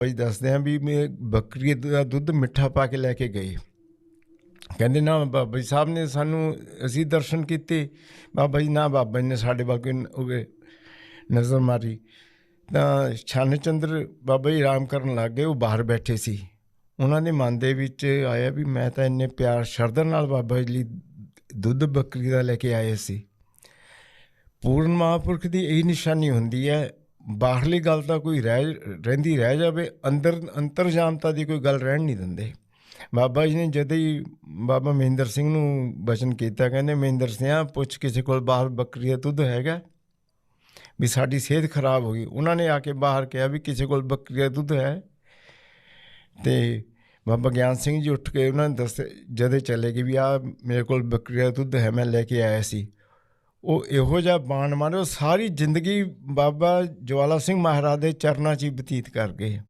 ਭਾਈ ਦੱਸਦੇ ਆ ਵੀ ਮੈਂ ਬੱਕਰੀ ਦਾ ਦੁੱਧ ਮਿੱਠਾ ਪਾ ਕੇ ਲੈ ਕੇ ਗਏ। ਕਹਿੰਦੇ ਨਾ ਬਾਬਾ ਜੀ ਸਾਹਿਬ ਨੇ ਸਾਨੂੰ ਅਸੀਂ ਦਰਸ਼ਨ ਕੀਤੇ। ਬਾਬਾ ਜੀ ਨਾ ਬਾਬਾ ਜੀ ਨੇ ਸਾਡੇ ਵੱਲ ਕੋਈ ਨ- ਨਜ਼ਰ ਮਾਰੀ। ਤਾਂ ਛਾਨ ਚੰਦਰ ਬਾਬਾ ਜੀ ਆਰਾਮ ਕਰਨ ਲੱਗ ਗਏ, ਉਹ ਬਾਹਰ ਬੈਠੇ ਸੀ। ਉਹਨਾਂ ਦੇ ਮਨ ਦੇ ਵਿੱਚ ਆਇਆ ਵੀ ਮੈਂ ਤਾਂ ਇੰਨੇ ਪਿਆਰ ਸ਼ਰਧਾ ਨਾਲ ਬਾਬਾ ਜੀ ਲਈ ਦੁੱਧ ਬੱਕਰੀ ਦਾ ਲੈ ਕੇ ਆਏ ਸੀ। ਪੂਰਨ ਮਹਾਂਪੁਰਖ ਦੀ ਇਹ ਨਿਸ਼ਾਨੀ ਹੁੰਦੀ ਹੈ ਬਾਹਰਲੀ ਗੱਲ ਤਾਂ ਕੋਈ ਰਹਿ, ਰਹਿੰਦੀ ਰਹਿ ਜਾਵੇ, ਅੰਦਰ ਅੰਤਰਜਾਮਤਾ ਦੀ ਕੋਈ ਗੱਲ ਰਹਿਣ ਨਹੀਂ ਦਿੰਦੇ। ਬਾਬਾ ਜੀ ਨੇ ਜਦੋਂ ਹੀ ਬਾਬਾ ਮਹਿੰਦਰ ਸਿੰਘ ਨੂੰ ਬਚਨ ਕੀਤਾ, ਕਹਿੰਦੇ, ਮਹਿੰਦਰ ਸਿੰਘਾ ਪੁੱਛ ਕਿਸੇ ਕੋਲ ਬਾਹਰ ਬੱਕਰੀ ਦਾ ਦੁੱਧ ਹੈਗਾ? ਵੀ ਸਾਡੀ ਸਿਹਤ ਖਰਾਬ ਹੋ ਗਈ। ਉਹਨਾਂ ਨੇ ਆ ਕੇ ਬਾਹਰ ਕਿਹਾ ਵੀ ਕਿਸੇ ਕੋਲ ਬੱਕਰੀ ਦਾ ਦੁੱਧ ਹੈ? ਤੇ ਬਾਬਾ ਗਿਆਨ ਸਿੰਘ ਜੀ ਉੱਠ ਕੇ ਉਹਨਾਂ ਨੇ ਦੱਸ ਜਦੇ ਚਲੇ ਗਏ ਵੀ ਆ ਮੇਰੇ ਕੋਲ ਬੱਕਰੀ ਦਾ ਦੁੱਧ ਹੈ, ਮੈਂ ਲੈ ਕੇ ਆਇਆ ਸੀ। ਉਹ ਇਹੋ ਜਿਹਾ ਬਾਣ ਮਾਰੇ ਉਹ ਸਾਰੀ ਜ਼ਿੰਦਗੀ ਬਾਬਾ ਜਵਾਲਾ ਸਿੰਘ ਮਹਾਰਾਜ ਦੇ ਚਰਨਾਂ 'ਚ ਹੀ ਬਤੀਤ ਕਰ ਗਏ।